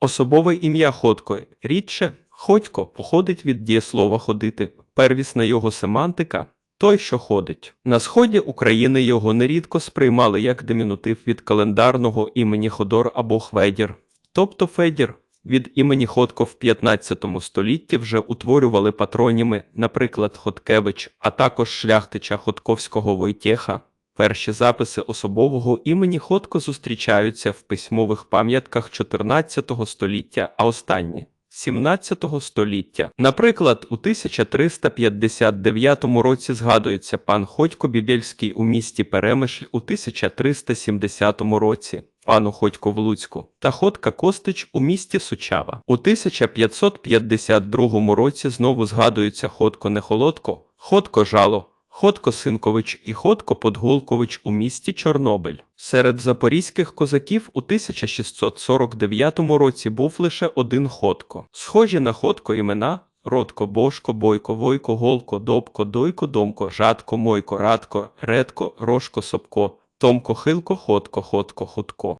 Особове ім'я Ходко рідше Ходько походить від дієслова ходити, первісна його семантика той, що ходить. На сході України його нерідко сприймали як димінутив від календарного імені Ходор або Хведір, тобто Федір. Від імені Ходко в 15 столітті вже утворювали патроніми, наприклад, Хоткевич, а також шляхтича Ходковського Войтєха. Перші записи особового імені Ходко зустрічаються в письмових пам'ятках 14 століття, а останні 17 століття. Наприклад, у 1359 році згадується пан Ходько Бібельський у місті Перемишль у 1370 році. Пану Ходько в Луцьку та Ходка Костич у місті Сучава. У 1552 році знову згадуються Ходко Нехолодко, Ходко Жало, Ходко Синкович і Ходко Подгулкович у місті Чорнобиль. Серед запорізьких козаків у 1649 році був лише один Ходко. Схожі на Ходко імена Родко, Бошко, Бойко, Войко, Голко, Добко, Дойко, Домко, Жадко, Мойко, Радко, Редко, Рошко, Сопко, Томко, Хилко, Ходко, Ходко, Ходко.